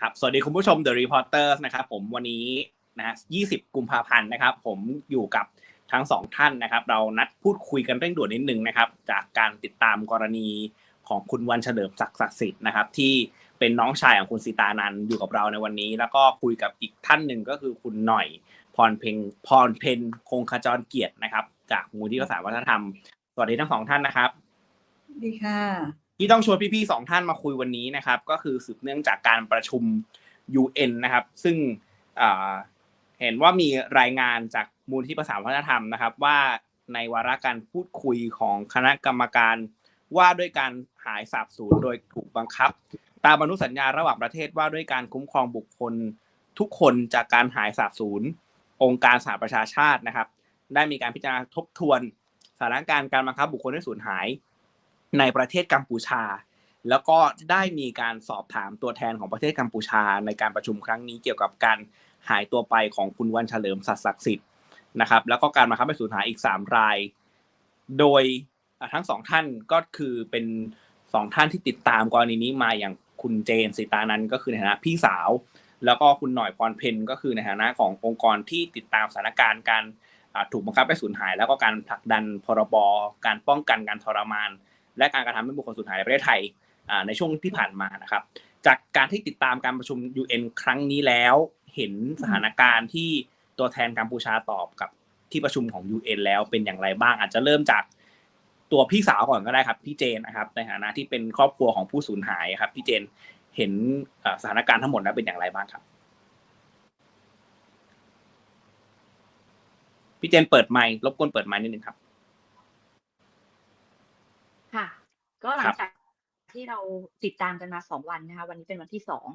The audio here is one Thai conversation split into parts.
ครับ สวัสดีคุณผู้ชม The Reporters นะครับผมวันนี้นะฮะ20 กุมภาพันธ์นะครับ ผมอยู่กับทั้งสองท่านนะครับ เรานัดพูดคุยกันเร่งด่วนนิดนึงนะครับ จากการติดตามกรณีของคุณวันเฉลิมศักดิ์ศักดิ์สิทธิ์นะครับ ที่เป็นน้องชายของคุณสีตานันอยู่กับเราในวันนี้ แล้วก็คุยกับอีกท่านหนึ่งก็คือคุณหน่อยพรเพ็งพรเพนคงขจรเกียรตินะครับ จากมูลที่ภาษาวัฒนธรรม สวัสดีทั้งสองท่านนะครับ ดีค่ะ ที่ต้องชวนพี่ๆสองท่านมาคุยวันนี้นะครับ ก็คือสืบเนื่องจากการประชุม UN นะครับ ซึ่งเห็นว่ามีรายงานจากมูลที่ภาษาวัฒนธรรมนะครับ ว่าในวาระการพูดคุยของคณะกรรมการว่าด้วยการหายสาบสูญโดยถูกบังคับ ตามอนุสัญญาระหว่างประเทศว่าด้วยการคุ้มครองบุคคลทุกคนจากการหายสาบสูญองค์การสหประชาชาตินะครับ ได้มีการพิจารณาทบทวนสถานการณ์การบังคับบุคคลให้สูญหาย ในประเทศกัมพูชา แล้วก็ได้มีการสอบถามตัวแทนของประเทศกัมพูชา ในการประชุมครั้งนี้เกี่ยวกับการหายตัวไปของคุณวันเฉลิมศักดิ์ศักสิทธิ์นะครับ แล้วก็การบังคับให้สูญหายอีกสามราย โดยทั้งสองท่านก็คือเป็นสองท่านที่ติดตามกรณีนี้มาอย่างคุณเจนสิตานันก็คือในฐานะพี่สาว แล้วก็คุณหน่อยพรเพนก็คือในฐานะขององค์กรที่ติดตามสถานการณ์การถูกบังคับให้สูญหาย แล้วก็การผลักดันพรบการป้องกันการทรมาน และการกระทำให้บุคคลสูญหายในประเทศไทยในช่วงที่ผ่านมานะครับ จากการที่ติดตามการประชุม UN ครั้งนี้แล้ว เห็นสถานการณ์ที่ตัวแทนกัมพูชาตอบกับที่ประชุมของ UN แล้วเป็นอย่างไรบ้าง อาจจะเริ่มจากตัวพี่สาวก่อนก็ได้ครับพี่เจนนะครับ ในฐานะที่เป็นครอบครัวของผู้สูญหายครับพี่เจนเห็นสถานการณ์ทั้งหมดแล้วเป็นอย่างไรบ้างครับพี่เจนเปิดไมค์รบกวนเปิดไมค์นิดนึงครับ ค่ะ ก็หลังจากที่เราติดตามกันมาสองวันนะคะ วันนี้เป็นวันที่สอง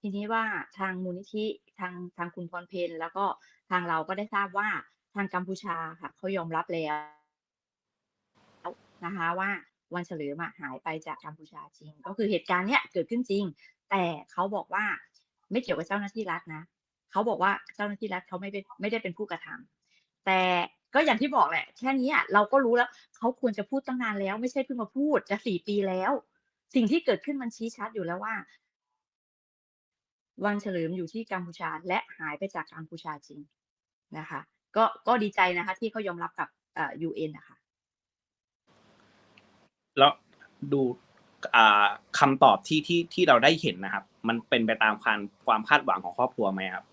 ทีนี้ว่าทางมูลนิธิทางทางคุณพรเพนแล้วก็ทางเราก็ได้ทราบว่าทางกัมพูชาค่ะเขายอมรับแล้วนะคะ ว่าวันเฉลิมอะหายไปจากกัมพูชาจริง ก็คือเหตุการณ์เนี้ยเกิดขึ้นจริง แต่เขาบอกว่าไม่เกี่ยวกับเจ้าหน้าที่รัฐนะเขาบอกว่าเจ้าหน้าที่รัฐเขาไม่เป็นไม่ได้เป็นผู้กระทำแต่ ก็อย่างที่บอกแหละ แค่นี้เราก็รู้แล้วเขาควรจะพูดตั้งนานแล้ว ไม่ใช่เพิ่งมาพูดจะสี่ปีแล้ว สิ่งที่เกิดขึ้นมันชี้ชัดอยู่แล้วว่า วันเฉลิมอยู่ที่กัมพูชาและหายไปจากกัมพูชาจริงนะคะ ก็ก็ดีใจนะคะ ที่เขายอมรับกับเอ่อ UN นะคะแล้วดูอ่าคำตอบที่ที่ที่เราได้เห็นนะครับ มันเป็นไปตามความความคาดหวังของครอบครัวไหมครับ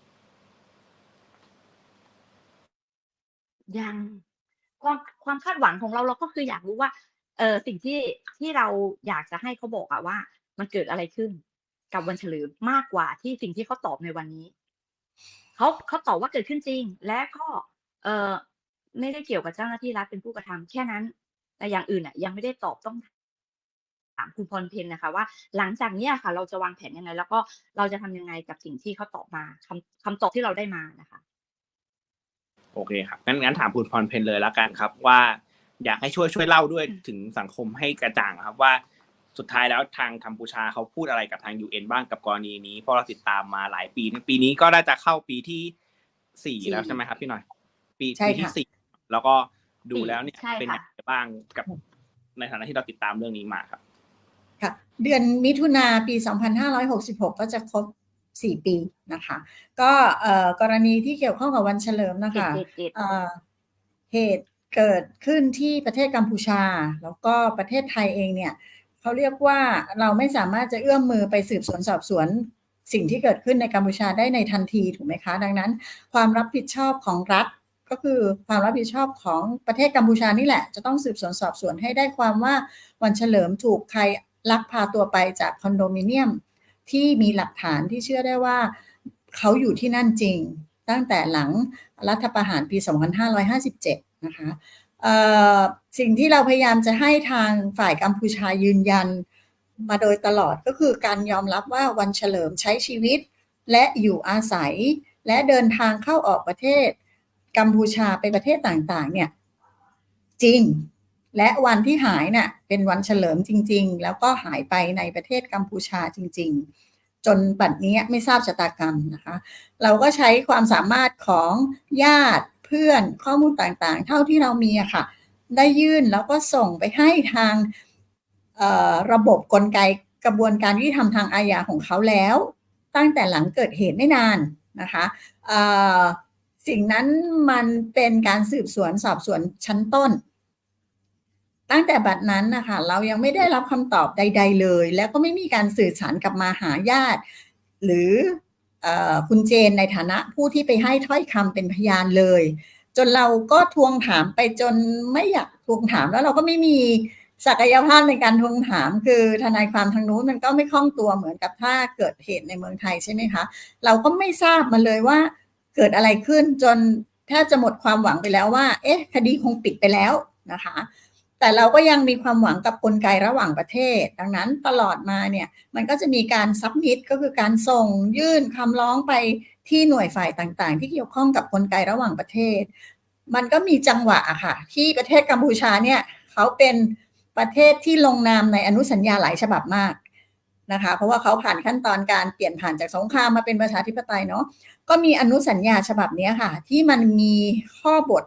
ยังความความคาดหวังของเราเราก็คืออยากรู้ว่าเออสิ่งที่ที่เราอยากจะให้เขาบอกอะว่า มันเกิดอะไรขึ้นกับวันเฉลิมมากกว่าที่สิ่งที่เขาตอบในวันนี้เขาเขาตอบว่าเกิดขึ้นจริง และก็ เออไม่ได้เกี่ยวกับเจ้าหน้าที่รัฐเป็นผู้กระทำแค่นั้น แต่อย่างอื่นอะยังไม่ได้ตอบต้องถามคุณพรเพนนะคะ ว่า หลังจากเนี้ยค่ะ เราจะวางแผนยังไง แล้วก็เราจะทำยังไงกับสิ่งที่เขาตอบมาคำคำตอบที่เราได้มานะคะ โอเคครับงั้นงั้นถามคุณพรเพนเลยแล้วกันครับ ว่าอยากให้ช่วยช่วยเล่าด้วยถึงสังคมให้กระจ่างครับว่าสุดท้ายแล้วทางกัมพูชาเขาพูดอะไรกับทาง UN บ้างกับกรณีนี้เพราะเราติดตามมาหลายปี ปีนี้ก็น่าจะเข้าปีที่สี่สี่แล้วใช่ไหมครับพี่หน่อย ปีใช่ปีที่ค่ะสี่แล้วก็ดูแล้วเนี่ยใช่เป็นค่ะอย่างไรบ้างกับในฐานะที่เราติดตามเรื่องนี้มาครับ ค่ะ เดือนมิถุนาปี 2566 ก็จะครบ 4 ปีนะคะ ก็เอ่อกรณีที่เกี่ยวข้องกับวันเฉลิมนะคะเจ็ดเจ็ดเอ่อเหตุเกิดขึ้นที่ประเทศกัมพูชา แล้วก็ประเทศไทยเองเนี่ยเขาเรียกว่าเราไม่สามารถจะเอื้อมมือไปสืบสวนสอบสวนสิ่งที่เกิดขึ้นในกัมพูชาได้ในทันทีถูกไหมคะ ดังนั้น ความรับผิดชอบของรัฐก็คือความรับผิดชอบของประเทศกัมพูชานี่แหละ จะต้องสืบสวนสอบสวนให้ได้ความว่าวันเฉลิมถูกใครลักพาตัวไปจากคอนโดมิเนียม ที่มีหลักฐานที่เชื่อได้ว่าเขาอยู่ที่นั่นจริง ตั้งแต่หลังรัฐประหารปี 2557 นะคะสิ่งที่เราพยายามจะให้ทางฝ่ายกัมพูชายืนยันมาโดยตลอดก็คือการยอมรับว่าวันเฉลิมใช้ชีวิต และอยู่อาศัย และเดินทางเข้าออกประเทศ กัมพูชาไปประเทศต่างๆ เนี่ยจริง และวันที่หายเนี่ยเป็นวันเฉลิมจริง ๆ แล้วก็หายไปในประเทศกัมพูชาจริง ๆ จนบัดนี้ไม่ทราบชะตากรรมนะคะ เราก็ใช้ความสามารถของญาติเพื่อนข้อมูลต่างๆ เท่าที่เรามีอะค่ะ ได้ยื่นแล้วก็ส่งไปให้ทางระบบกลไกกระบวนการยุติธรรมทางอาญาของเขาแล้ว ตั้งแต่หลังเกิดเหตุไม่นานนะคะสิ่งนั้นมันเป็นการสืบสวนสอบสวนชั้นต้น ตั้งแต่บัดนั้นนะคะเรายังไม่ได้รับคำตอบใด ๆ เลย แล้วก็ไม่มีการสื่อสารกลับมาหาญาติ หรือออคุณเจนในฐานะผู้ที่ไปให้ถ้อยคำเป็นพยานเลย จนเราก็ทวงถามไปจนไม่อยากทวงถามแล้วเราก็ไม่มีศักยภาพในการทวงถาม คือทนายความทางนู้นมันก็ไม่คล่องตัวเหมือนกับถ้าเกิดเหตุในเมืองไทยใช่ไหมคะ เราก็ไม่ทราบมาเลยว่าเกิดอะไรขึ้นจนแทบจะหมดความหวังไปแล้วว่า เอ๊ะ คดีคงปิดไปแล้วนะคะ แต่เราก็ยังมีความหวังกับกลไกระหว่างประเทศ ดังนั้นตลอดมาเนี่ยมันก็จะมีการซับมิดก็คือการส่งยื่นคำร้องไปที่หน่วยฝ่ายต่างๆ ที่เกี่ยวข้องกับกลไกระหว่างประเทศ มันก็มีจังหวะอะค่ะ ที่ประเทศกัมพูชาเนี่ยเขาเป็นประเทศที่ลงนามในอนุสัญญาหลายฉบับมากนะคะเพราะว่าเขาผ่านขั้นตอนการเปลี่ยนผ่านจากสงครามมาเป็นประชาธิปไตยเนาะก็มีอนุสัญญาฉบับนี้ค่ะ ที่มันมีข้อบท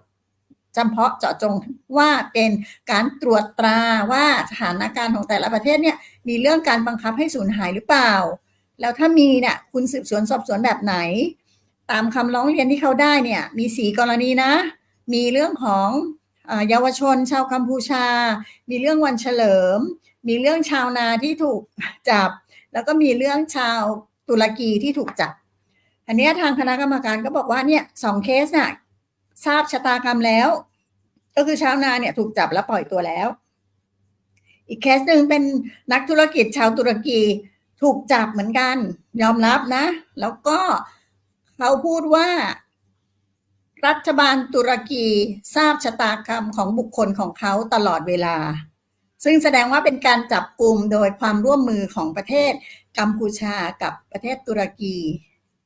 จำเพาะเจาะจงว่าเป็นการตรวจตราว่าสถานการณ์ของแต่ละประเทศเนี่ยมีเรื่องการบังคับให้สูญหายหรือเปล่า แล้วถ้ามีเนี่ยคุณสืบสวนสอบสวนแบบไหน ตามคำร้องเรียนที่เขาได้เนี่ยมีสีกรณีนะ มีเรื่องของเยาวชนชาวกัมพูชา มีเรื่องวันเฉลิม มีเรื่องชาวนาที่ถูกจับ แล้วก็มีเรื่องชาวตุรกีที่ถูกจับ อันนี้ทางคณะกรรมการก็บอกว่าเนี่ยสองเคสน่ะ ทราบชะตากรรมแล้ว ก็คือชาวนาเนี่ยถูกจับแล้วปล่อยตัวแล้ว อีกเคสหนึ่งเป็นนักธุรกิจชาวตุรกีถูกจับเหมือนกัน ยอมรับนะ แล้วก็เขาพูดว่า รัฐบาลตุรกีทราบชะตากรรมของบุคคลของเขาตลอดเวลา ซึ่งแสดงว่าเป็นการจับกลุ่มโดยความร่วมมือของประเทศกัมพูชากับประเทศตุรกี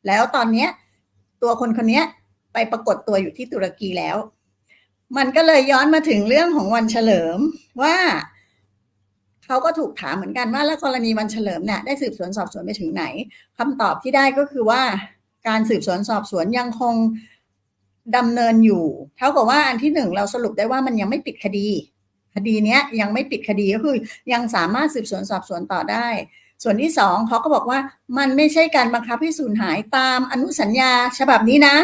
แล้วตอนนี้ตัวคนคนนี้ ไปปรากฏตัวอยู่ที่ตุรกีแล้ว มันก็เลยย้อนมาถึงเรื่องของวันเฉลิมว่าเขาก็ถูกถามเหมือนกันว่าแล้วกรณีวันเฉลิมเนี่ยได้สืบสวนสอบสวนไปถึงไหนคำตอบที่ได้ก็คือว่าการสืบสวนสอบสวนยังคงดำเนินอยู่ เท่ากับว่าอันที่หนึ่งเราสรุปได้ว่ามันยังไม่ปิดคดี คดีเนี้ยยังไม่ปิดคดีก็คือยังสามารถสืบสวนสอบสวนต่อได้ ส่วนที่สองเขาก็บอกว่ามันไม่ใช่การบังคับให้สูญหายตามอนุสัญญาฉบับนี้นะ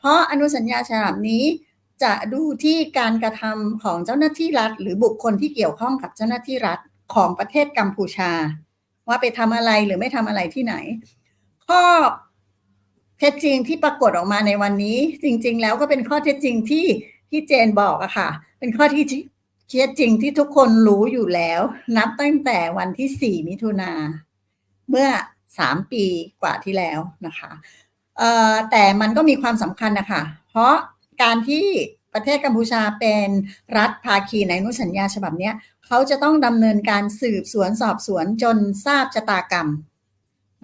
เพราะอนุสัญญาฉบับนี้จะดูที่การกระทำของเจ้าหน้าที่รัฐ หรือบุคคลที่เกี่ยวข้องกับเจ้าหน้าที่รัฐของประเทศกัมพูชา ว่าไปทำอะไรหรือไม่ทำอะไรที่ไหน ข้อเท็จจริงที่ปรากฏออกมาในวันนี้ จริง ๆ แล้วก็เป็นข้อเท็จจริงที่ที่เจนบอกอะค่ะ เป็นข้อที่เท็จจริงที่ทุกคนรู้อยู่แล้ว นับตั้งแต่วันที่ 4 มิถุนาเมื่อ 3 ปีกว่าที่แล้วนะคะ แต่มันก็มีความสำคัญนะคะเพราะการที่ประเทศกัมพูชาเป็นรัฐภาคีในอนุสัญญาฉบับนี้เขาจะต้องดำเนินการสืบสวนสอบสวนจนทราบชะตากรรม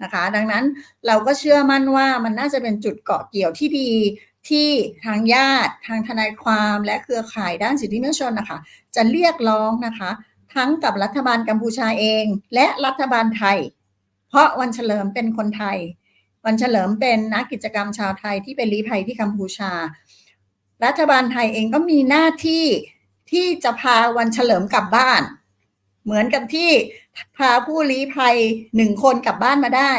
นะคะดังนั้นเราก็เชื่อมั่นว่ามันน่าจะเป็นจุดเกาะเกี่ยวที่ดีที่ทางญาติ ทางทนายความและเครือข่ายด้านสิทธิมนุษยชนนะคะจะเรียกร้องนะคะ ทั้งกับรัฐบาลกัมพูชาเอง และรัฐบาลไทย เพราะวันเฉลิมเป็นคนไทย วันเฉลิมเป็นนักกิจกรรมชาวไทยที่เป็นลี้ภัยที่กัมพูชา รัฐบาลไทยเองก็มีหน้าที่ที่จะพาวันเฉลิมกลับบ้าน เหมือนกับที่พาผู้ลี้ภัยหนึ่งคนกลับบ้านมาได้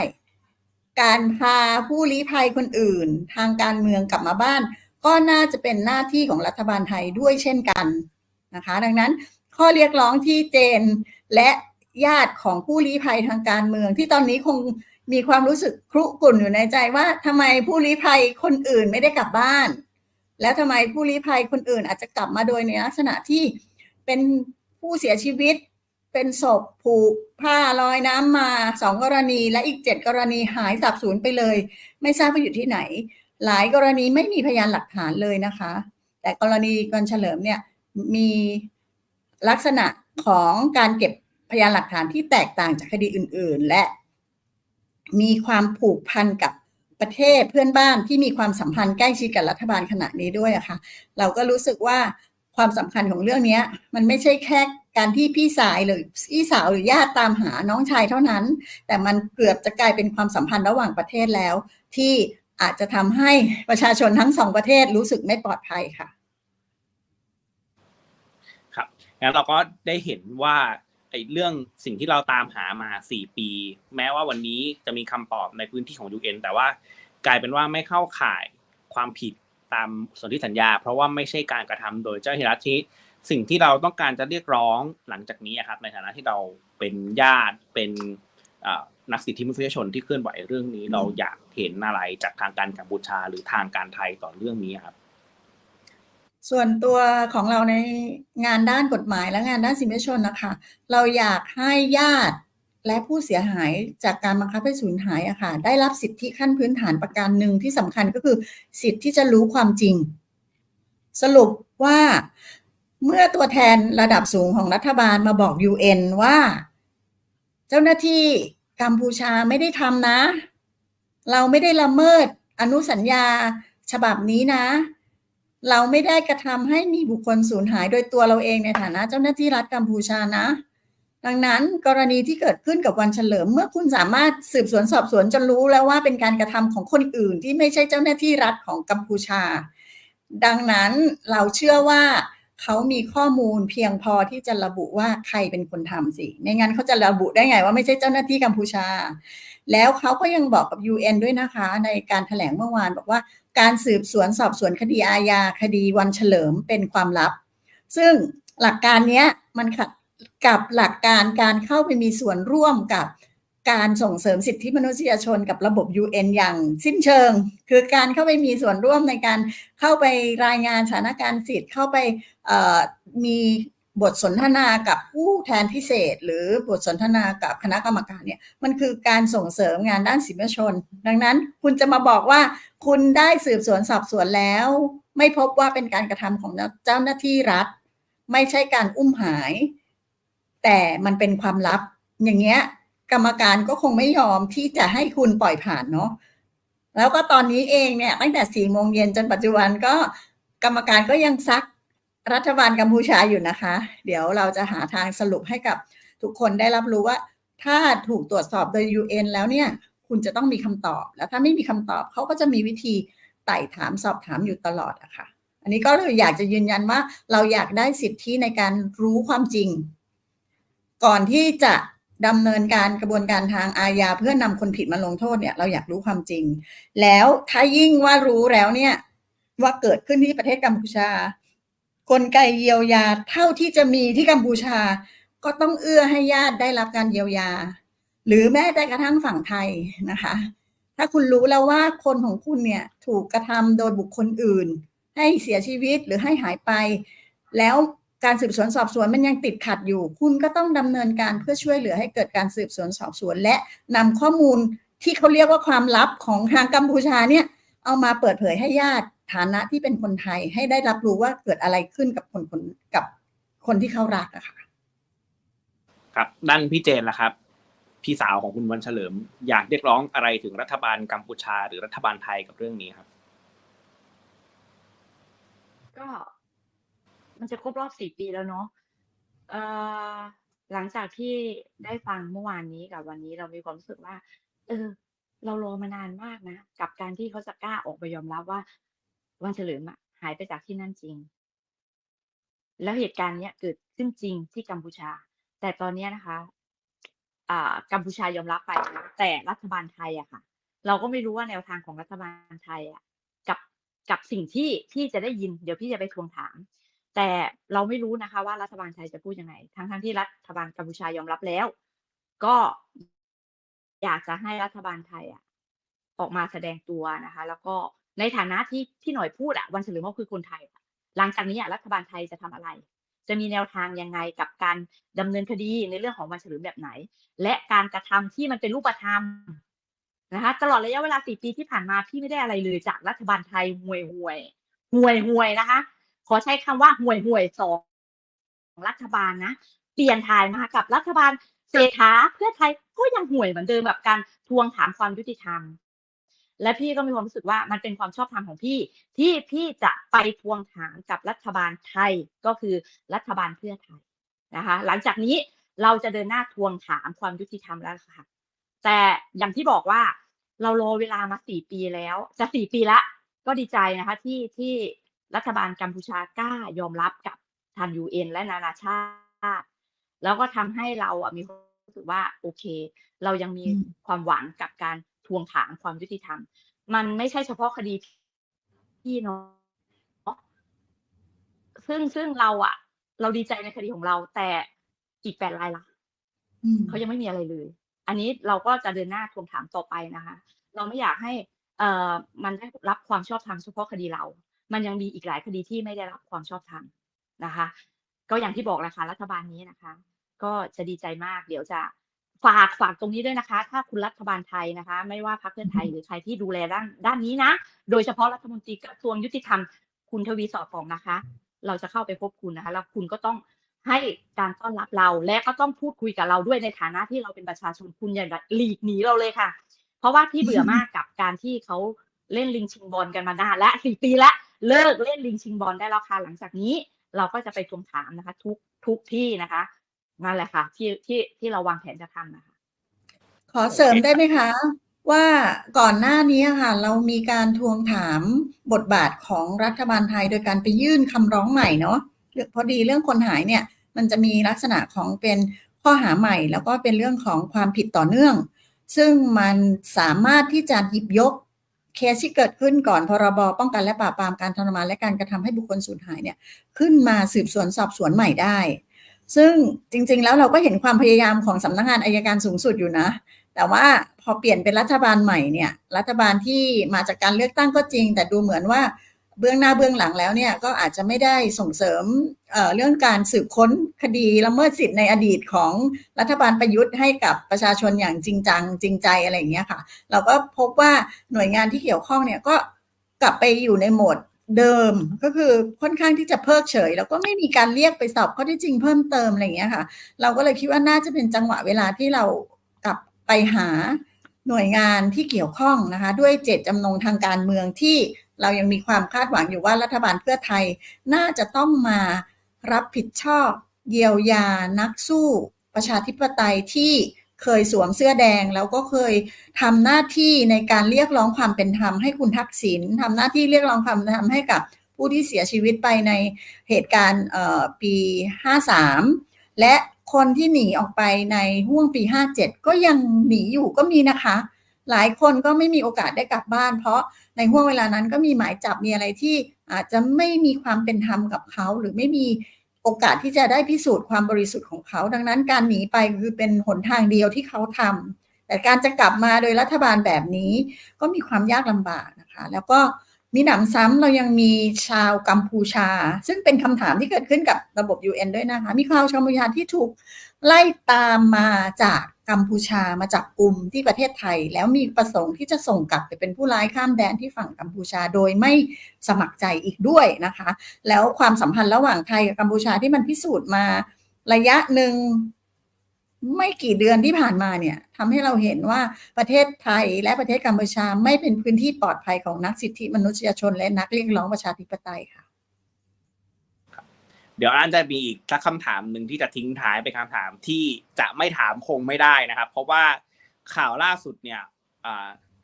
การพาผู้ลี้ภัยคนอื่น ทางการเมืองกลับมาบ้าน ก็น่าจะเป็นหน้าที่ของรัฐบาลไทยด้วยเช่นกันนะคะ ดังนั้นข้อเรียกร้องที่เจนและญาติของผู้ลี้ภัยทางการเมือง ที่ตอนนี้คง มีความรู้สึกครุกุ่นอยู่ในใจว่าทำไมผู้ลี้ภัยคนอื่นไม่ได้กลับบ้าน แล้วทำไมผู้ลี้ภัยคนอื่นอาจจะกลับมาโดยในลักษณะที่เป็นผู้เสียชีวิต เป็นศพผูกผ้าลอยน้ำมาสองกรณี และอีกเจ็ดกรณีหายสับสูญไปเลย ไม่ทราบว่าอยู่ที่ไหน หลายกรณีไม่มีพยานหลักฐานเลยนะคะ แต่กรณีกรเฉลิมเนี่ยมีลักษณะของการเก็บพยานหลักฐานที่แตกต่างจากคดีอื่น ๆ และ มีความผูกพันกับประเทศเพื่อนบ้านที่มีความสัมพันธ์ใกล้ชิดกับรัฐบาลขณะนี้ด้วยอะค่ะ เราก็รู้สึกว่าความสำคัญของเรื่องนี้มันไม่ใช่แค่การที่พี่สายหรือพี่สาวหรือญาติตามหาน้องชายเท่านั้น แต่มันเกือบจะกลายเป็นความสัมพันธ์ระหว่างประเทศแล้ว ที่อาจจะทำให้ประชาชนทั้งสองประเทศรู้สึกไม่ปลอดภัยค่ะ ครับงั้นเราก็ได้เห็นว่า ไอ้เรื่องสิ่งที่เราตามหามาสี่ปี แม้ว่าวันนี้จะมีคำตอบในพื้นที่ของ UN แต่ว่ากลายเป็นว่าไม่เข้าข่ายความผิดตามสนธิสัญญา เพราะว่าไม่ใช่การกระทำโดยเจ้าหน้าที่รัฐที่สิ่งที่เราต้องการจะเรียกร้องหลังจากนี้ครับในฐานะที่เราเป็นญาติเป็นนักสิทธิมนุษยชนที่เคลื่อนไหวเรื่องนี้เราอยากเห็นอะไรจากทางการกัมพูชาหรือทางการไทยต่อเรื่องนี้ครับ ส่วนตัวของเราในงานด้านกฎหมายและงานด้านสิทธิมนุษยชนนะคะ เราอยากให้ญาติและผู้เสียหายจากการบังคับให้สูญหายอะค่ะ ได้รับสิทธิขั้นพื้นฐานประการหนึ่งที่สำคัญก็คือ สิทธิที่จะรู้ความจริง สรุปว่าเมื่อตัวแทนระดับสูงของรัฐบาลมาบอก UN ว่า เจ้าหน้าที่กัมพูชาไม่ได้ทำนะ เราไม่ได้ละเมิดอนุสัญญาฉบับนี้นะ เราไม่ได้กระทำให้มีบุคคลสูญหายโดยตัวเราเองในฐานะเจ้าหน้าที่รัฐกัมพูชานะ ดังนั้นกรณีที่เกิดขึ้นกับวันเฉลิม เมื่อคุณสามารถสืบสวนสอบสวนจนรู้แล้วว่าเป็นการกระทำของคนอื่นที่ไม่ใช่เจ้าหน้าที่รัฐของกัมพูชา ดังนั้นเราเชื่อว่าเขามีข้อมูลเพียงพอที่จะระบุว่าใครเป็นคนทำสิ ไม่งั้นเขาจะระบุได้ไงว่าไม่ใช่เจ้าหน้าที่กัมพูชา แล้วเขาก็ยังบอกกับ UN ด้วยนะคะ ในการแถลงเมื่อวานบอกว่า การสืบสวนสอบสวนคดีอาญาคดีวันเฉลิมเป็นความลับ ซึ่งหลักการนี้มันขัดกับหลักการการเข้าไปมีส่วนร่วมกับการส่งเสริมสิทธิมนุษยชนกับระบบ UN อย่างสิ้นเชิง คือการเข้าไปมีส่วนร่วมในการเข้าไปรายงานสถานการณ์สิทธิ์เข้าไปมี บทสนทนากับผู้แทนพิเศษ หรือบทสนทนากับคณะกรรมการเนี่ยมันคือการส่งเสริมงานด้านสิทธิมชน ดังนั้นคุณจะมาบอกว่า คุณได้สืบสวนสอบสวนแล้ว ไม่พบว่าเป็นการกระทำของเจ้าหน้าที่รัฐ ไม่ใช่การอุ้มหาย แต่มันเป็นความลับ อย่างเงี้ย กรรมการก็คงไม่ยอมที่จะให้คุณปล่อยผ่านเนาะแล้วก็ตอนนี้เองเนี่ยตั้งแต่สี่โมงเย็นจนปัจจุบันก็กรรมการก็ยังซัก รัฐบาลกัมพูชาอยู่นะคะ เดี๋ยวเราจะหาทางสรุปให้กับทุกคนได้รับรู้ว่า ถ้าถูกตรวจสอบโดย UN แล้วเนี่ย คุณจะต้องมีคำตอบ แล้วถ้าไม่มีคำตอบเขาก็จะมีวิธีไต่ถามสอบถามอยู่ตลอดอะค่ะ อันนี้ก็เลยอยากจะยืนยันว่าเราอยากได้สิทธิในการรู้ความจริง ก่อนที่จะดำเนินการกระบวนการทางอาญาเพื่อนำคนผิดมาลงโทษเนี่ยเราอยากรู้ความจริง แล้วถ้ายิ่งว่ารู้แล้วเนี่ยว่าเกิดขึ้นที่ประเทศกัมพูชา กลไกเยียวยาเท่าที่จะมีที่กัมพูชา ก็ต้องเอื้อให้ญาติได้รับการเยียวยา หรือแม้แต่กระทั่งฝั่งไทยนะคะ ถ้าคุณรู้แล้วว่าคนของคุณเนี่ยถูกกระทำโดยบุคคลอื่น ให้เสียชีวิตหรือให้หายไป แล้วการสืบสวนสอบสวนมันยังติดขัดอยู่ คุณก็ต้องดำเนินการเพื่อช่วยเหลือให้เกิดการสืบสวนสอบสวน และนำข้อมูลที่เขาเรียกว่าความลับของทางกัมพูชาเนี่ยเอามาเปิดเผยให้ญาติ ฐานะที่เป็นคนไทยให้ได้รับรู้ว่าเกิดอะไรขึ้นกับคนคนกับคนที่เขารักอะค่ะ ครับด้านพี่เจนล่ะครับ พี่สาวของคุณวันเฉลิม อยากเรียกร้องอะไรถึงรัฐบาลกัมพูชา หรือรัฐบาลไทยกับเรื่องนี้ครับ ก็ มันจะครบรอบสี่ปีแล้วเนาะเอ่อหลังจากที่ได้ฟังเมื่อวานนี้กับวันนี้เรามีความรู้สึกว่า เออ เรารอมานานมากนะ กับการที่เขาจะกล้าออกไปยอมรับว่า วันเฉลิมอะหายไปจากที่นั่นจริง แล้วเหตุการณ์เนี้ยเกิดขึ้นจริงที่กัมพูชา แต่ตอนนี้นะคะกัมพูชายอมรับไปนะแต่รัฐบาลไทยอะค่ะ เราก็ไม่รู้ว่าแนวทางของรัฐบาลไทยอะกับกับสิ่งที่พี่จะได้ยินเดี๋ยวพี่จะไปทวงถาม แต่เราไม่รู้นะคะ ว่ารัฐบาลไทยจะพูดยังไงทั้งทั้งที่รัฐบาลกัมพูชายอมรับแล้ว ก็อยากจะให้รัฐบาลไทยอะออกมาแสดงตัวนะคะ แล้วก็ ในฐานะที่ที่หน่อยพูดอะวันเฉลิมก็คือคนไทย หลังจากนี้อะรัฐบาลไทยจะทำอะไร จะมีแนวทางยังไงกับการดำเนินคดีในเรื่องของวันเฉลิมแบบไหน และการกระทำที่มันเป็นรูปธรรมนะคะตลอดระยะเวลาสี่ปีที่ผ่านมาพี่ไม่ได้อะไรเลยจากรัฐบาลไทยห่วยห่วยห่วยห่วยนะคะ ขอใช้คำว่าห่วยห่วยสองรัฐบาลนะเปลี่ยนถ่ายมากับรัฐบาลเศรษฐาเพื่อไทยก็ยังห่วยเหมือนเดิมแบบการทวงถามความยุติธรรม และพี่ก็มีความรู้สึกว่ามันเป็นความชอบธรรมของพี่ ที่พี่จะไปทวงถามกับรัฐบาลไทยก็คือรัฐบาลเพื่อไทยนะคะ หลังจากนี้เราจะเดินหน้าทวงถามความยุติธรรมแล้วค่ะ แต่อย่างที่บอกว่าเรารอเวลามาสี่ปีแล้ว จะสี่ปีละ ก็ดีใจนะคะที่ที่รัฐบาลกัมพูชากล้ายอมรับกับทางยูเอ็นและนานาชาติ แล้วก็ทำให้เราอะมีความรู้สึกว่าโอเค เรายังมีอืมความหวังกับการ ทวงถามความยุติธรรม มันไม่ใช่เฉพาะคดีพี่เนาะซึ่งซึ่งเราอะเราดีใจในคดีของเรา แต่อีกแปดรายละอืมเขายังไม่มีอะไรเลย อันนี้เราก็จะเดินหน้าทวงถามต่อไปนะคะ เราไม่อยากให้เอ่อมันได้รับความชอบธรรมเฉพาะคดีเรา มันยังมีอีกหลายคดีที่ไม่ได้รับความชอบธรรมนะคะ ก็อย่างที่บอกแหละค่ะรัฐบาลนี้นะคะ ก็จะดีใจมาก เดี๋ยวจะ ฝากฝากตรงนี้ด้วยนะคะ ถ้าคุณรัฐบาลไทยนะคะ ไม่ว่าพรรคเพื่อไทยหรือใครที่ดูแลด้านด้านนี้นะ โดยเฉพาะรัฐมนตรีกระทรวงยุติธรรมคุณทวีสอดส่องนะคะ เราจะเข้าไปพบคุณนะคะ แล้วคุณก็ต้องให้การต้อนรับเราและก็ต้องพูดคุยกับเราด้วยในฐานะที่เราเป็นประชาชนคุณอย่าหลีกหนีเราเลยค่ะ เพราะว่าที่เบื่อมากกับการที่เขาเล่นลิงชิงบอลกันมานานและสี่ปีแล้วเลิกเล่นลิงชิงบอลได้แล้วค่ะหลังจากนี้เราก็จะไปทวงถามนะคะ ทุกทุกที่นะคะ นั่นแหละค่ะ ที่ที่ที่เราวางแผนจะทำนะคะ ขอเสริมได้ไหมคะ ว่าก่อนหน้านี้ค่ะ เรามีการทวงถามบทบาทของรัฐบาลไทยโดยการไปยื่นคำร้องใหม่เนาะพอดีเรื่องคนหายเนี่ย มันจะมีลักษณะของเป็นข้อหาใหม่ แล้วก็เป็นเรื่องของความผิดต่อเนื่อง ซึ่งมันสามารถที่จะหยิบยกเคสที่เกิดขึ้นก่อนพรบป้องกันและปราบปรามการทรมานและการกระทำให้บุคคลสูญหายเนี่ย ขึ้นมาสืบสวนสอบสวนใหม่ได้ ซึ่งจริง ๆ แล้วเราก็เห็นความพยายามของสำนักงานอายการสูงสุดอยู่นะ แต่ว่าพอเปลี่ยนเป็นรัฐบาลใหม่เนี่ยรัฐบาลที่มาจากการเลือกตั้งก็จริง แต่ดูเหมือนว่าเบื้องหน้าเบื้องหลังแล้วเนี่ยก็อาจจะไม่ได้ส่งเสริมเเรื่องการสืบค้นคดีละเมิดสิทธิในอดีตของรัฐบาลประยุทธ์ให้กับประชาชนอย่างจริงจังจริงใจอะไรอย่างเงี้ยค่ะ เราก็พบว่าหน่วยงานที่เกี่ยวข้องเนี่ยก็กลับไปอยู่ในโหมด เดิมก็คือค่อนข้างที่จะเพิกเฉย แล้วก็ไม่มีการเรียกไปสอบข้อที่จริงเพิ่มเติมอะไรอย่างเงี้ยค่ะ เราก็เลยคิดว่าน่าจะเป็นจังหวะเวลาที่เรากลับไปหาหน่วยงานที่เกี่ยวข้องนะคะ ด้วยเจตจำนงทางการเมืองที่เรายังมีความคาดหวังอยู่ว่ารัฐบาลเพื่อไทย น่าจะต้องมารับผิดชอบ เยียวยานักสู้ ประชาธิปไตยที่ เคยสวมเสื้อแดงแล้วก็เคยทำหน้าที่ในการเรียกร้องความเป็นธรรมให้คุณทักษิณทำหน้าที่เรียกร้องความเป็นธรรมให้กับผู้ที่เสียชีวิตไปในเหตุการณ์ปี 53 และคนที่หนีออกไปในห่วงปี 57 ก็ยังหนีอยู่ก็มีนะคะ หลายคนก็ไม่มีโอกาสได้กลับบ้าน เพราะในห่วงเวลานั้นก็มีหมายจับมีอะไรที่อาจจะไม่มีความเป็นธรรมกับเขาหรือไม่มี โอกาสที่จะได้พิสูจน์ความบริสุทธิ์ของเขา ดังนั้นการหนีไปคือเป็นหนทางเดียวที่เขาทำแต่การจะกลับมาโดยรัฐบาลแบบนี้ ก็มีความยากลำบากนะคะ แล้วก็มีหนำซ้ำเรายังมีชาวกัมพูชา ซึ่งเป็นคำถามที่เกิดขึ้นกับระบบ UN ด้วยนะคะ มีชาวกัมพูชาที่ถูกไล่ตามมาจาก กัมพูชามาจับกลุ่มที่ประเทศไทย แล้วมีประสงค์ที่จะส่งกลับไปเป็นผู้ร้ายข้ามแดนที่ฝั่งกัมพูชาโดยไม่สมัครใจอีกด้วยนะคะ แล้วความสัมพันธ์ระหว่างไทยกับกัมพูชาที่มันพิสูจน์มาระยะหนึ่งไม่กี่เดือนที่ผ่านมาเนี่ยทำให้เราเห็นว่าประเทศไทยและประเทศกัมพูชาไม่เป็นพื้นที่ปลอดภัยของนักสิทธิมนุษยชน และนักเรียกร้องประชาธิปไตยค่ะ เดี๋ยวอันจะมีอีกสักคำถามหนึ่งที่จะทิ้งท้ายเป็นคำถามที่จะไม่ถามคงไม่ได้นะครับ เพราะว่าข่าวล่าสุดเนี่ย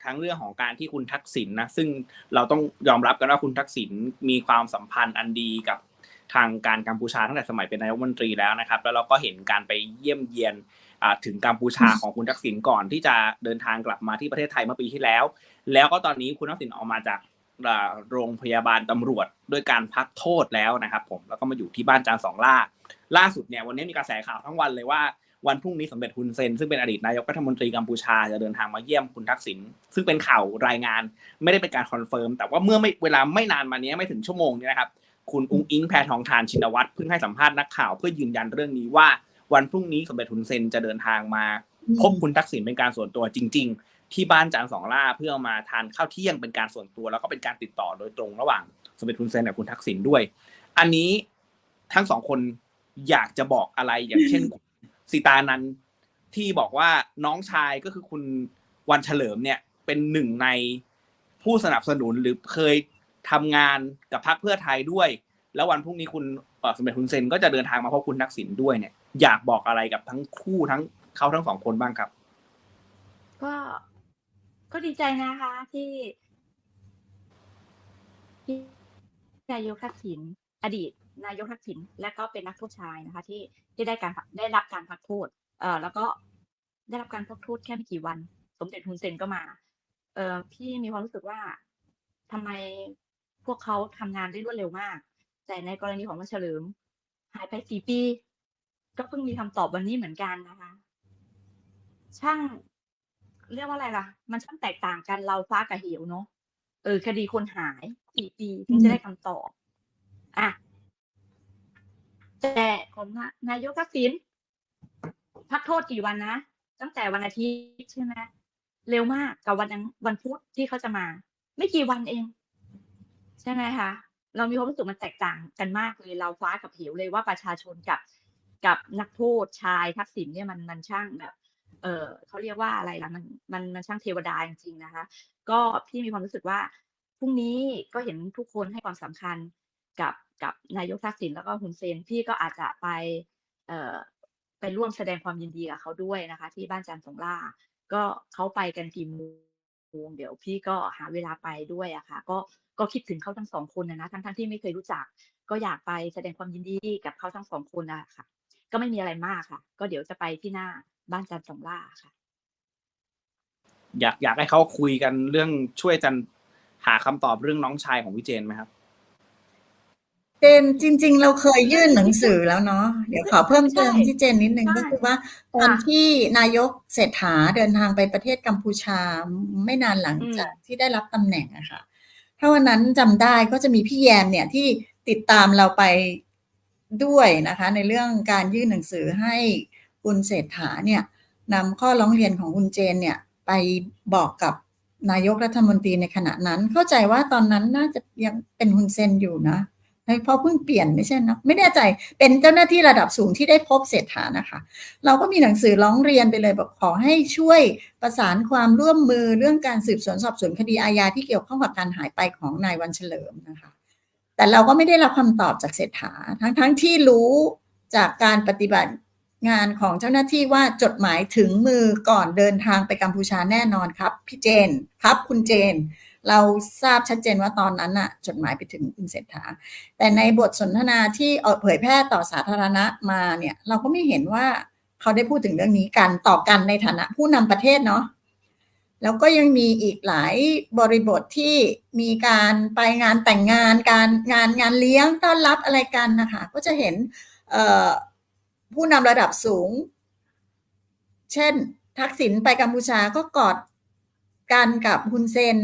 ทั้งเรื่องของการที่คุณทักษิณนะซึ่งเราต้องยอมรับกันว่าคุณทักษิณมีความสัมพันธ์อันดีกับทางการกัมพูชาตั้งแต่สมัยเป็นนายกมนตรีแล้วนะครับ แล้วเราก็เห็นการไปเยี่ยมเยียนถึงกัมพูชาของคุณทักษิณก่อนที่จะเดินทางกลับมาที่ประเทศไทยเมื่อปีที่แล้ว แล้วก็ตอนนี้คุณทักษิณออกมาจาก โรงพยาบาลตำรวจด้วยการพักโทษแล้วนะครับ ผมแล้วก็มาอยู่ที่บ้านจางสองล่าล่าสุดเนี่ยวันนี้มีกระแสข่าวทั้งวันเลยว่าวันพรุ่งนี้สมเด็จฮุนเซนซึ่งเป็นอดีตนายกรัฐมนตรีกัมพูชาจะเดินทางมาเยี่ยมคุณทักษิณซึ่งเป็นข่าวรายงานไม่ได้เป็นการคอนเฟิร์มแต่ว่าเมื่อไม่เวลาไม่นานมานี้ไม่ถึงชั่วโมงนี้นะครับ คุณอุ้งอิงแพทองทานชินวัตรเพิ่งให้สัมภาษณ์นักข่าวเพื่อยืนยันเรื่องนี้ว่า วันพรุ่งนี้สมเด็จฮุนเซนจะเดินทางมา พบคุณทักษิณเป็นการส่วนตัวจริง ที่บ้านจางสองล่าเพื่อมาทานข้าวเที่ยงเป็นการส่วนตัว แล้วก็เป็นการติดต่อโดยตรงระหว่างสมเด็จคุณเซนกับคุณทักษิณด้วย อันนี้ทั้งสองคนอยากจะบอกอะไรอย่างเช่นสิตานันที่บอกว่าน้องชายก็คือคุณวันเฉลิมเนี่ยเป็นหนึ่งในผู้สนับสนุนหรือเคยทำงานกับพรรคเพื่อไทยด้วย แล้ววันพรุ่งนี้คุณสมเด็จคุณเซนก็จะเดินทางมาพบคุณทักษิณด้วยเนี่ย อยากบอกอะไรกับทั้งคู่ทั้งเขาทั้งสองคนบ้างครับ ก็ ก็ดีใจนะคะที่ที่นายกทักษิณอดีต นายกทักษิณและก็เป็นนักโทษชายนะคะ ที่ที่ได้การได้รับการพักโทษเอ่อแล้วก็ได้รับการพักโทษแค่ไม่กี่วัน สมเด็จฮุนเซนก็มา เอ่อพี่มีความรู้สึกว่าทำไมพวกเขาทำงานได้รวดเร็วมาก แต่ในกรณีของมันเฉลิม หายไปสี่ปี ก็เพิ่งมีคำตอบวันนี้เหมือนกันนะคะ ช่าง เรียกว่าอะไรล่ะ มันช่างแตกต่างกันเราฟ้ากับเหวเนาะเออ คดีคนหายสี่ปีถึงจะได้คำตอบอะแต่ของนานายกทักษิณพักโทษกี่วันนะตั้งแต่วันอาทิตย์ใช่ไหมเร็วมากกับวันอังวันพุธที่เขาจะมา ไม่กี่วันเอง ใช่ไหมคะเรามีความรู้สึกมันแตกต่างกันมากเลย เราฟ้ากับเหวเลยว่าประชาชนกับกับนักโทษชายทักษิณเนี่ยมันมันช่างแบบ เออเขาเรียกว่าอะไรล่ะมันมันมันช่างเทวดาจริงๆนะคะ ก็พี่มีความรู้สึกว่าพรุ่งนี้ก็เห็นทุกคนให้ความสำคัญกับกับนายกทักษิณแล้วก็ฮุนเซนพี่ก็อาจจะไปเอ่อไปร่วมแสดงความยินดีกับเขาด้วยนะคะ ที่บ้านจันทร์สงล่าก็เขาไปกันกี่โมงเดี๋ยวพี่ก็หาเวลาไปด้วยอะค่ะ ก็ก็คิดถึงเขาทั้งสองคนนะนะทั้งทั้งที่ไม่เคยรู้จัก ก็อยากไปแสดงความยินดีกับเขาทั้งสองคนนะค่ะก็ไม่มีอะไรมากค่ะ ก็เดี๋ยวจะไปที่หน้า บ้านจันทร์สงล่าค่ะ อยากอยากให้เขาคุยกันเรื่องช่วยกันหาคำตอบเรื่องน้องชายของพี่เจนไหมครับเจนจริง ๆ เราเคยยื่นหนังสือแล้วเนาะเดี๋ยวขอเพิ่มเติมใช่ที่เจนนิดนึงใช่ก็คือว่า ตอนค่ะที่นายกเศรษฐาเดินทางไปประเทศกัมพูชาไม่นานหลังอืมจากที่ได้รับตำแหน่งอะค่ะถ้าวันนั้นจำได้ก็จะมีพี่แยมเนี่ยที่ติดตามเราไปด้วยนะคะ ในเรื่องการยื่นหนังสือให้ คุณเศรษฐาเนี่ยนำข้อร้องเรียนของคุณเจนเนี่ยไปบอกกับนายกรัฐมนตรีในขณะนั้น เข้าใจว่าตอนนั้นน่าจะยังเป็นฮุนเซนอยู่นะเพราะเพิ่งเปลี่ยนไม่ใช่นะไม่แน่ใจเป็นเจ้าหน้าที่ระดับสูงที่ได้พบเศรษฐานะคะ เราก็มีหนังสือร้องเรียนไปเลยบอกขอให้ช่วยประสานความร่วมมือเรื่องการสืบสวนสอบสวนคดีอาญาที่เกี่ยวข้องกับการหายไปของนายวันเฉลิมนะคะ แต่เราก็ไม่ได้รับคำตอบจากเศรษฐาทั้งทั้งที่รู้จากการปฏิบัติ งานของเจ้าหน้าที่ว่าจดหมายถึงมือก่อนเดินทางไปกัมพูชาแน่นอนครับ พี่เจนครับคุณเจน เราทราบชัดเจนว่าตอนนั้นน่ะ จดหมายไปถึงคุณเศรษฐา แต่ในบทสนทนาที่เผยแพร่ต่อสาธารณะมาเนี่ย เราก็ไม่เห็นว่าเขาได้พูดถึงเรื่องนี้กันต่อกันในฐานะผู้นำประเทศเนาะแล้วก็ยังมีอีกหลายบริบทที่มีการไปงานแต่งงานการงานงานเลี้ยงต้อนรับอะไรกันนะคะ ก็จะเห็นเอ่อ ผู้นำระดับสูง เช่น ทักษิณไปกัมพูชาก็กอดกันกับฮุนเซน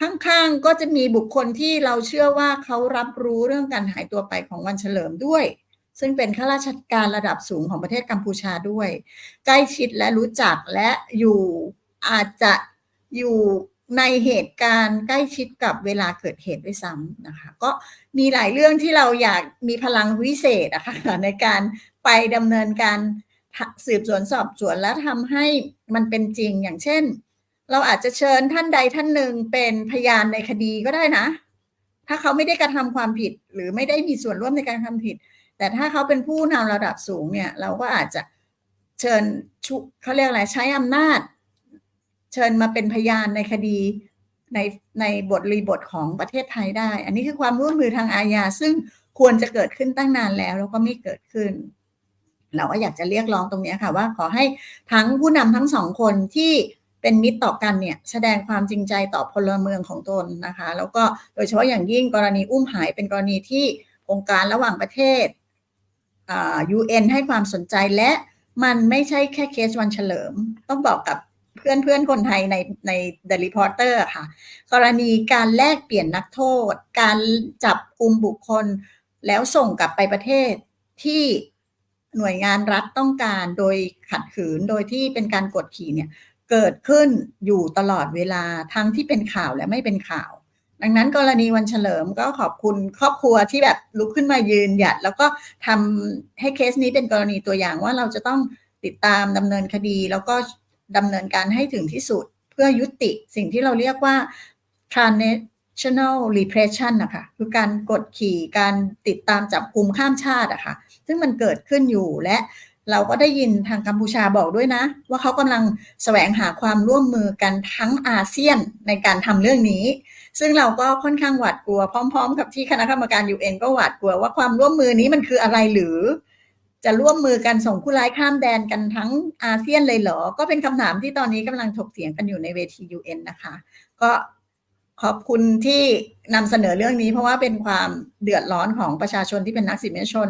ข้างๆก็จะมีบุคคลที่เราเชื่อว่าเขารับรู้เรื่องการหายตัวไปของวันเฉลิมด้วย ซึ่งเป็นข้าราชการระดับสูงของประเทศกัมพูชาด้วย ใกล้ชิดและรู้จักและอยู่อาจจะอยู่ในเหตุการณ์ใกล้ชิดกับเวลาเกิดเหตุด้วยซ้ำนะคะ ก็มีหลายเรื่องที่เราอยากมีพลังวิเศษอะคะในการ ไปดำเนินการสืบสวนสอบสวนและทำให้มันเป็นจริงอย่างเช่น เราอาจจะเชิญท่านใดท่านหนึ่งเป็นพยานในคดีก็ได้นะ ถ้าเขาไม่ได้กระทำความผิดหรือไม่ได้มีส่วนร่วมในการทำผิด แต่ถ้าเขาเป็นผู้นำระดับสูงเนี่ย เราก็อาจจะเชิญชุเขาเรียกอะไรใช้อำนาจ เชิญมาเป็นพยานในคดีในในบทรีบทของประเทศไทยได้ อันนี้คือความร่วมมือทางอาญาซึ่งควรจะเกิดขึ้นตั้งนานแล้ว แล้วก็ไม่เกิดขึ้น เราก็อยากจะเรียกร้องตรงนี้ค่ะ ว่าขอให้ทั้งผู้นำทั้งสองคนที่เป็นมิตรต่อกันเนี่ยแสดงความจริงใจต่อพลเมืองของตนนะคะ แล้วก็โดยเฉพาะอย่างยิ่งกรณีอุ้มหายเป็นกรณีที่องค์การระหว่างประเทศอ่า UN ให้ความสนใจและมันไม่ใช่แค่เคสวันเฉลิม ต้องบอกกับเพื่อนเพื่อนคนไทยในใน The Reporter ค่ะ กรณีการแลกเปลี่ยนนักโทษ การจับกลุ่มบุคคลแล้วส่งกลับไปประเทศที่ หน่วยงานรัฐต้องการโดยขัดขืนโดยที่เป็นการกดขี่เนี่ยเกิดขึ้นอยู่ตลอดเวลาทั้งที่เป็นข่าวและไม่เป็นข่าว ดังนั้นกรณีวันเฉลิมก็ขอบคุณครอบครัวที่แบบลุกขึ้นมายืนหยัด แล้วก็ทำให้เคสนี้เป็นกรณีตัวอย่างว่าเราจะต้องติดตามดำเนินคดี แล้วก็ดำเนินการให้ถึงที่สุดเพื่อยุติสิ่งที่เราเรียกว่า transnational repression นะคะคือการกดขี่การติดตามจับกลุ่มข้ามชาติอะค่ะ ซึ่งมันเกิดขึ้นอยู่และเราก็ได้ยินทางกัมพูชาบอกด้วยนะ ว่าเขากำลังแสวงหาความร่วมมือกันทั้งอาเซียนในการทำเรื่องนี้ ซึ่งเราก็ค่อนข้างหวาดกลัวพร้อม ๆ กับที่คณะกรรมการ UN ก็หวาดกลัวว่าความร่วมมือนี้มันคืออะไรหรือ จะร่วมมือกันส่งผู้ร้ายข้ามแดนกันทั้งอาเซียนเลยเหรอ ก็เป็นคำถามที่ตอนนี้กำลังถกเถียงกันอยู่ในเวที UN นะคะ ก็ขอบคุณที่นำเสนอเรื่องนี้ เพราะว่าเป็นความเดือดร้อนของประชาชนที่เป็นนักสิทธิมนุษยชน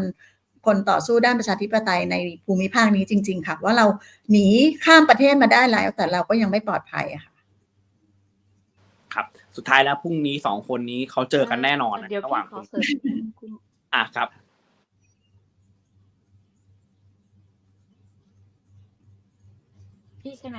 คนต่อสู้ด้านประชาธิปไตยในภูมิภาคนี้จริง ๆ ค่ะ ว่าเราหนีข้ามประเทศมาได้แล้ว แต่เราก็ยังไม่ปลอดภัยอะค่ะครับ สุดท้ายแล้วพรุ่งนี้สองคนนี้เขาเจอกันแน่นอนนะเดี๋ยวระหพี่ว่างขคุอณเสริมคุณอะครับพี่ใช่ไหม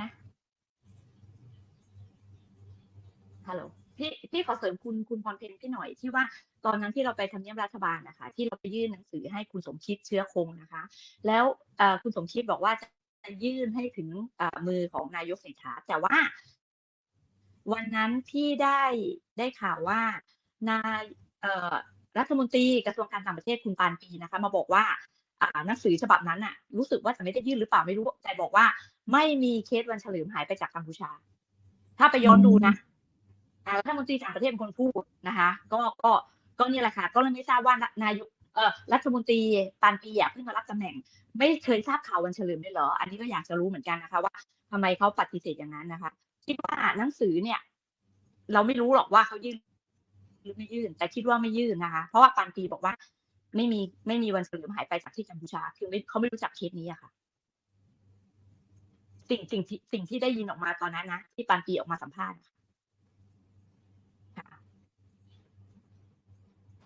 ฮัลโหล พี่พี่ขอเสริมคุณคุณพรเพนพี่หน่อยที่ว่าตอนนั้นที่เราไปทำเนียบรัฐบาลนะคะ ที่เราไปยื่นหนังสือให้คุณสมคิดเชื้อคงนะคะ แล้วคุณสมคิดบอกว่าจะยื่นให้ถึงมือของนายกเศรษฐาแต่ว่า วันนั้นพี่ได้ได้ข่าวว่านายรัฐมนตรีกระทรวงการต่างประเทศคุณปานปีนะคะ มาบอกว่าอ่าหนังสือฉบับนั้นน่ะ รู้สึกว่าจะไม่ได้ยื่นหรือเปล่าไม่รู้แต่บอกว่า ไม่มีเคสวันเฉลิมหายไปจากกัมพูชา ถ้าไปย้อนดูนะ รัฐมนตรีต่างประเทศเป็นคนพูดนะคะ ก็ก็ก็นี่แหละค่ะ ก็เลยไม่ทราบว่านายกเออรัฐมนตรีปานปีอะเพิ่งมารับตำแหน่ง ไม่เคยทราบข่าววันเฉลิมเลยเหรอ อันนี้ก็อยากจะรู้เหมือนกันนะคะ ว่าทำไมเขาปฏิเสธอย่างนั้นนะคะ คิดว่าหนังสือเนี่ย เราไม่รู้หรอกว่าเขายื่นหรือไม่ยื่น แต่คิดว่าไม่ยื่นนะคะ เพราะว่าปานปีบอกว่า ไม่มีไม่มีวันเฉลิมหายไปจากที่กัมพูชา คือไม่เขาไม่รู้จักเคสนี้อะค่ะ สิ่งสิ่งที่สิ่งที่ได้ยินออกมาตอนนั้นนะที่ปานปีออกมาสัมภาษณ์ค่ะ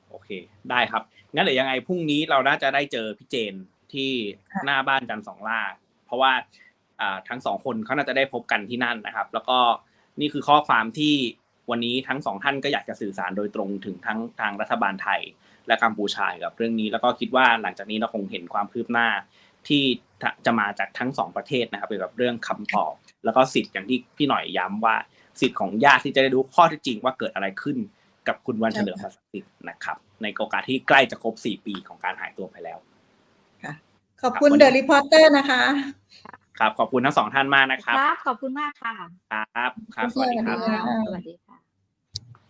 โอเค ได้ครับ งั้นเดี๋ยวยังไงพรุ่งนี้เราน่าจะได้เจอพี่เจนที่หน้าบ้านจันสองล่า เพราะว่าทั้งสองคนเขาน่าจะได้พบกันที่นั่นนะครับ แล้วก็นี่คือข้อความที่วันนี้ทั้งสองท่านก็อยากจะสื่อสารโดยตรงถึงทั้งทางรัฐบาลไทย และกัมพูชากับเรื่องนี้ แล้วก็คิดว่าหลังจากนี้เราคงเห็นความคืบหน้าที่จะมาจากทั้งสองประเทศนะครับเกี่ยวกับเรื่องคำตอบ แล้วก็สิทธิ์อย่างที่พี่หน่อยย้ำว่า สิทธิ์ของญาติที่จะได้รู้ข้อเท็จจริงว่าเกิดอะไรขึ้นกับคุณวันเฉลิมพระศักดิ์นะครับ ในโอกาสที่ใกล้จะครบ 4 ปีของการหายตัวไปแล้วขอบคุณครับวันนี้เดอะรีพอร์เตอร์นะคะ ครับ ขอบคุณทั้งสองท่านมากนะครับครับขอบคุณมากค่ะ ครับ ครับ สวัสดีครับสวัสดีค่ะสวัสดีค่ะ